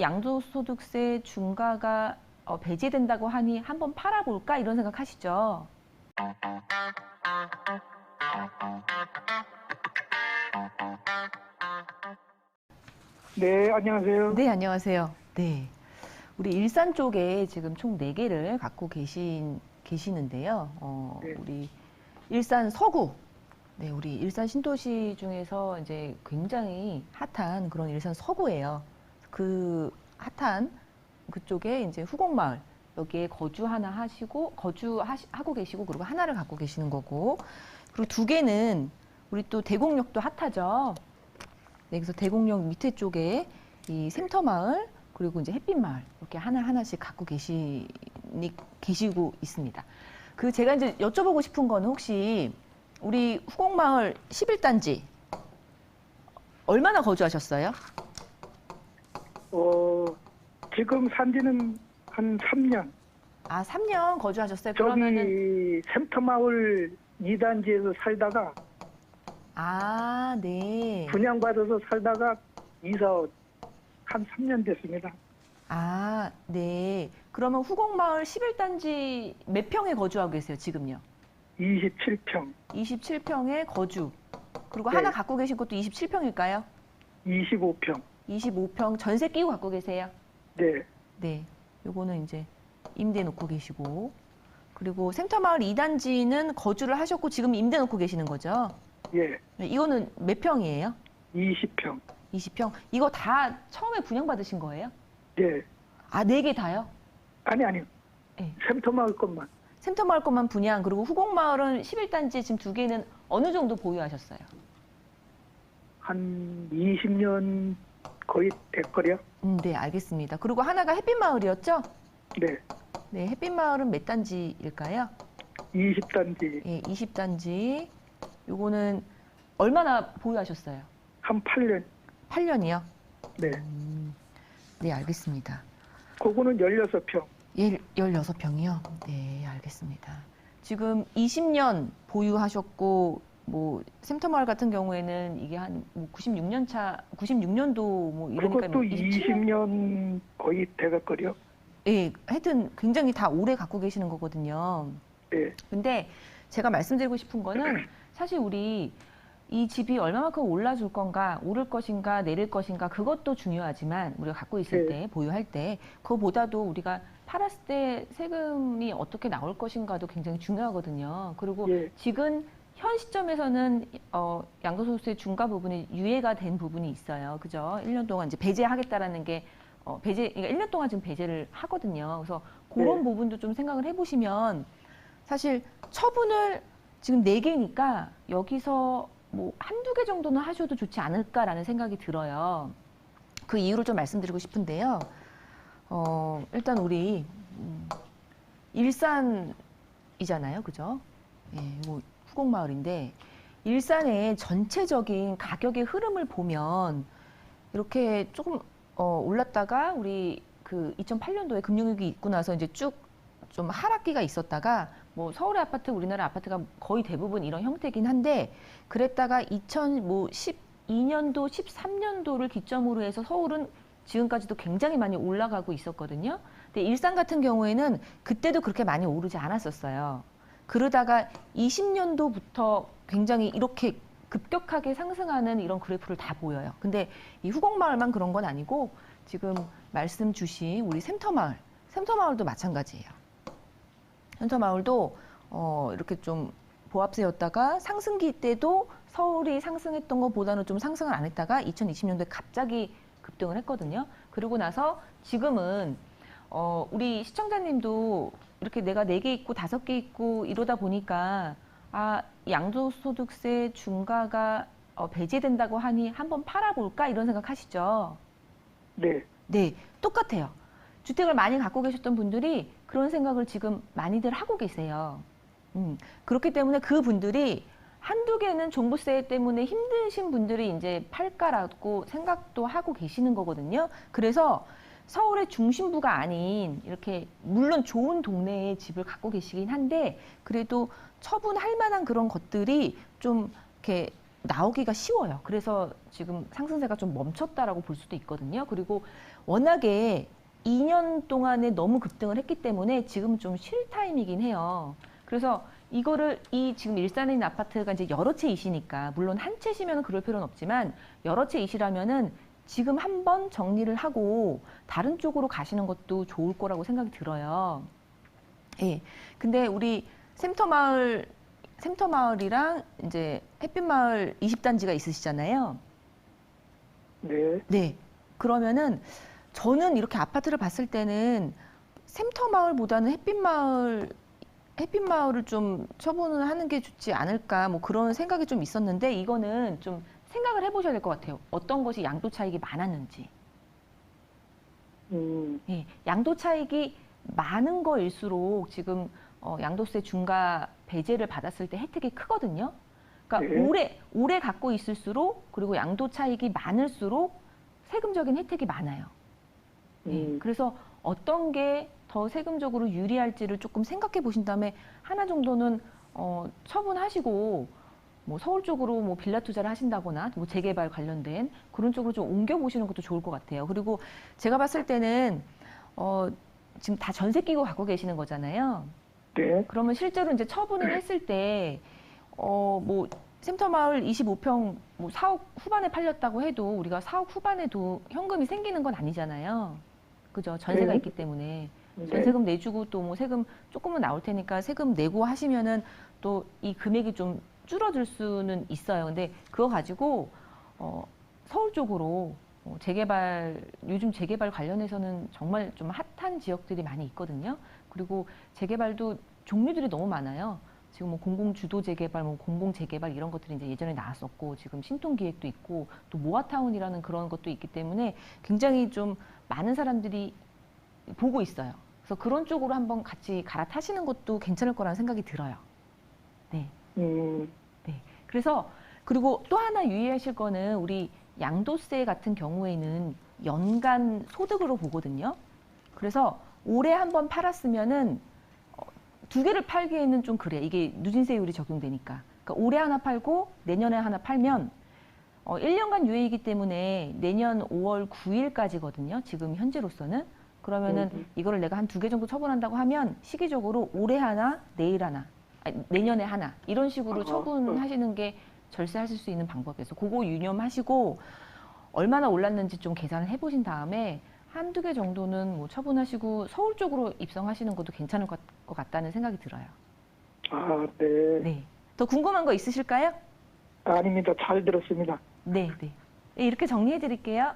양도소득세 중과가 어, 배제된다고 하니 한번 팔아볼까 이런 생각하시죠? 네, 안녕하세요. 네, 안녕하세요. 네. 우리 일산 쪽에 지금 총 네개를 갖고 계신, 계시는데요. 어, 네. 우리 일산 서구. 네, 우리 일산 신도시 중에서 이제 굉장히 핫한 그런 일산 서구예요. 그 핫한 그쪽에 이제 후곡마을. 여기에 거주 하나 하시고, 거주하고 계시고, 그리고 하나를 갖고 계시는 거고. 그리고 두 개는 우리 또 대곡역도 핫하죠. 네, 그래서 대곡역 밑에 쪽에 이 샘터 마을 그리고 이제 햇빛 마을 이렇게 하나 하나씩 갖고 계시 계시고 있습니다. 그 제가 이제 여쭤보고 싶은 거는 혹시 우리 후곡마을 11단지 얼마나 거주하셨어요? 어, 지금 산지는 한 3년. 아, 3년 거주하셨어요. 그러면은 저기 샘터마을 2단지에서 살다가 아, 네. 분양받아서 살다가 이사 한 3년 됐습니다. 아, 네. 그러면 후곡마을 11단지 몇 평에 거주하고 계세요, 지금요? 27평, 27평에 거주. 그리고 네. 하나 갖고 계신 것도 27평일까요? 25평. 25평 전세 끼고 갖고 계세요? 네, 네. 요거는 이제 임대 놓고 계시고. 그리고 센터마을 2단지는 거주를 하셨고 지금 임대 놓고 계시는 거죠? 예, 네, 이거는 몇 평이에요? 20평. 20평. 이거 다 처음에 분양받으신 거예요? 예, 아, 네 개 다요? 아니 아니. 네. 샘터마을 것만 센터마을 것만 분양, 그리고 후곡마을은 11단지 지금 두 개는 어느 정도 보유하셨어요? 한 20년 거의 됐거려. 음, 네, 알겠습니다. 그리고 하나가 햇빛마을이었죠? 네, 네, 햇빛마을은 몇 단지일까요? 20단지 예, 20단지. 요거는 얼마나 보유하셨어요? 한 8년. 8년이요? 네, 네, 알겠습니다. 그거는 16평. 예, 16평이요? 네, 알겠습니다. 지금 20년 보유하셨고, 뭐, 샘터마을 같은 경우에는 이게 한 96년 차, 96년도 뭐 이러니까 그것도 27년? 20년 거의 돼가거려. 예, 하여튼 굉장히 다 오래 갖고 계시는 거거든요. 네, 근데 제가 말씀드리고 싶은 거는 사실 우리 이 집이 얼마만큼 올라줄 건가, 오를 것인가, 내릴 것인가, 그것도 중요하지만 우리가 갖고 있을 네. 때, 보유할 때, 그거보다도 우리가 팔았을 때 세금이 어떻게 나올 것인가도 굉장히 중요하거든요. 그리고 예. 지금 현 시점에서는 어, 양도소득세 중과 부분이 유예가 된 부분이 있어요. 그죠? 1년 동안 이제 배제하겠다라는 게 어, 배제, 그러니까 1년 동안 지금 배제를 하거든요. 그래서 그런 네. 부분도 좀 생각을 해 보시면 사실 처분을 지금 네개니까 여기서 뭐 한두 개 정도는 하셔도 좋지 않을까라는 생각이 들어요. 그 이유를 좀 말씀드리고 싶은데요. 어, 일단 우리 음, 일산이잖아요. 그죠? 예, 뭐 후곡마을인데 일산의 전체적인 가격의 흐름을 보면 이렇게 조금 어, 올랐다가 우리 그 2008년도에 금융위기 있고 나서 이제 쭉 좀 하락기가 있었다가 뭐 서울의 아파트 우리나라 아파트가 거의 대부분 이런 형태긴 한데 그랬다가 2012년도 13년도를 기점으로 해서 서울은 지금까지도 굉장히 많이 올라가고 있었거든요. 근데 일산 같은 경우에는 그때도 그렇게 많이 오르지 않았었어요. 그러다가 20년도부터 굉장히 이렇게 급격하게 상승하는 이런 그래프를 다 보여요. 근데 이 후곡마을만 그런 건 아니고 지금 말씀 주신 우리 샘터마을, 샘터마을도 마찬가지예요. 샘터마을도 어, 이렇게 좀 보합세였다가 상승기 때도 서울이 상승했던 것보다는 좀 상승을 안 했다가 2020년도에 갑자기 급등을 했거든요. 그러고 나서 지금은 어, 우리 시청자님도 이렇게 내가 네 개 있고 다섯 개 있고 이러다 보니까 아, 양도소득세 중과가 어, 배제된다고 하니 한번 팔아볼까 이런 생각 하시죠? 네, 네, 똑같아요. 주택을 많이 갖고 계셨던 분들이 그런 생각을 지금 많이들 하고 계세요. 음, 그렇기 때문에 그 분들이 한두 개는 종부세 때문에 힘드신 분들이 이제 팔까라고 생각도 하고 계시는 거거든요. 그래서 서울의 중심부가 아닌 이렇게 물론 좋은 동네에 집을 갖고 계시긴 한데 그래도 처분할 만한 그런 것들이 좀 이렇게 나오기가 쉬워요. 그래서 지금 상승세가 좀 멈췄다라고 볼 수도 있거든요. 그리고 워낙에 2년 동안에 너무 급등을 했기 때문에 지금 좀 쉴 타임이긴 해요. 그래서 이거를 이 지금 일산에 있는 아파트가 이제 여러 채이시니까 물론 한 채시면 그럴 필요는 없지만 여러 채이시라면은 지금 한번 정리를 하고 다른 쪽으로 가시는 것도 좋을 거라고 생각이 들어요. 예. 근데 우리 샘터 마을 샘터 마을이랑 이제 햇빛 마을 20단지가 있으시잖아요. 네. 네. 그러면은 저는 이렇게 아파트를 봤을 때는 샘터 마을보다는 햇빛 마을 햇빛 마을을 좀 처분을 하는 게 좋지 않을까 뭐 그런 생각이 좀 있었는데 이거는 좀 생각을 해보셔야 될 것 같아요. 어떤 것이 양도 차익이 많았는지. 음, 예, 양도 차익이 많은 거일수록 지금 어, 양도세 중과 배제를 받았을 때 혜택이 크거든요. 그러니까 네. 오래 오래 갖고 있을수록 그리고 양도 차익이 많을수록 세금적인 혜택이 많아요. 예, 음, 그래서 어떤 게 더 세금적으로 유리할지를 조금 생각해 보신 다음에 하나 정도는 어, 처분하시고 뭐 서울 쪽으로 뭐 빌라 투자를 하신다거나 뭐 재개발 관련된 그런 쪽으로 좀 옮겨 보시는 것도 좋을 것 같아요. 그리고 제가 봤을 때는 어, 지금 다 전세 끼고 갖고 계시는 거잖아요. 네. 그러면 실제로 이제 처분을 했을 때, 어, 뭐, 센터마을 25평, 뭐, 4억 후반에 팔렸다고 해도 우리가 4억 후반에도 현금이 생기는 건 아니잖아요. 그죠? 전세가 네. 있기 때문에. 네. 전세금 내주고 또 뭐 세금 조금은 나올 테니까 세금 내고 하시면은 또 이 금액이 좀 줄어들 수는 있어요. 근데 그거 가지고, 어, 서울 쪽으로 어, 재개발, 요즘 재개발 관련해서는 정말 좀 핫한 지역들이 많이 있거든요. 그리고 재개발도 종류들이 너무 많아요. 지금 뭐 공공 주도 재개발, 뭐 공공 재개발 이런 것들이 이제 예전에 나왔었고 지금 신통 기획도 있고 또 모아타운이라는 그런 것도 있기 때문에 굉장히 좀 많은 사람들이 보고 있어요. 그래서 그런 쪽으로 한번 같이 갈아타시는 것도 괜찮을 거라는 생각이 들어요. 네. 음, 그래서 그리고 또 하나 유의하실 거는 우리 양도세 같은 경우에는 연간 소득으로 보거든요. 그래서 올해 한 번 팔았으면은 어, 두 개를 팔기에는 좀 그래. 이게 누진세율이 적용되니까. 그러니까 올해 하나 팔고 내년에 하나 팔면 어, 1년간 유예이기 때문에 내년 5월 9일까지거든요. 지금 현재로서는. 그러면은 음. 이거를 내가 한 두 개 정도 처분한다고 하면 시기적으로 올해 하나, 내일 하나, 아니, 내년에 하나 이런 식으로 아하. 처분하시는 게 절세하실 수 있는 방법이어서 그거 유념하시고 얼마나 올랐는지 좀 계산을 해보신 다음에 한두 개 정도는 뭐 처분하시고 서울 쪽으로 입성하시는 것도 괜찮을 것, 것 같다는 생각이 들어요. 아, 네. 네. 더 궁금한 거 있으실까요? 아닙니다. 잘 들었습니다. 네, 네. 네, 이렇게 정리해 드릴게요.